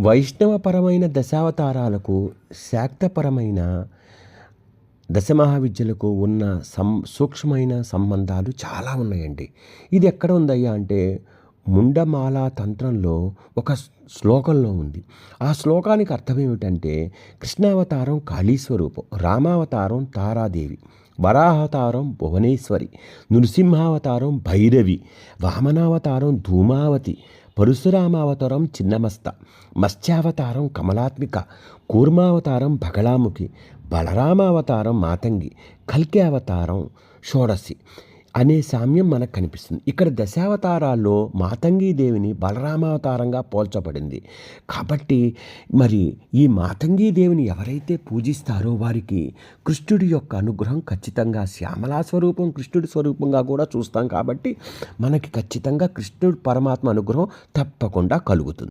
వైష్ణవపరమైన దశావతారాలకు శాక్తపరమైన దశమహావిద్యలకు ఉన్న సం సూక్ష్మమైన సంబంధాలు చాలా ఉన్నాయండి. ఇది ఎక్కడ ఉందయ్యా అంటే ముండమాల తంత్రంలో ఒక శ్లోకంలో ఉంది. ఆ శ్లోకానికి అర్థం ఏమిటంటే కృష్ణావతారం కాళీస్వరూపం రామావతారం తారాదేవి. వరాహవతారం భువనేశ్వరి నృసింహావతారం భైరవి వామనావతారం ధూమావతి పరశురామావతారం చిన్నమస్త మత్స్యావతారం కమలాత్మిక కూర్మావతారం భగళాముఖి బలరామావతారం మాతంగి కల్కి అవతారం షోడసి అనే సామ్యం మనకు కనిపిస్తుంది. ఇక్కడ దశావతారాల్లో మాతంగి దేవిని బలరామావతారంగా పోల్చబడింది. కాబట్టి మరి ఈ మాతంగి దేవిని ఎవరైతే పూజిస్తారో వారికి కృష్ణుడి యొక్క అనుగ్రహం ఖచ్చితంగా శ్యామలా స్వరూపం కృష్ణుడి స్వరూపంగా కూడా చూస్తాం కాబట్టి మనకి ఖచ్చితంగా కృష్ణుడు పరమాత్మ అనుగ్రహం తప్పకుండా కలుగుతుంది.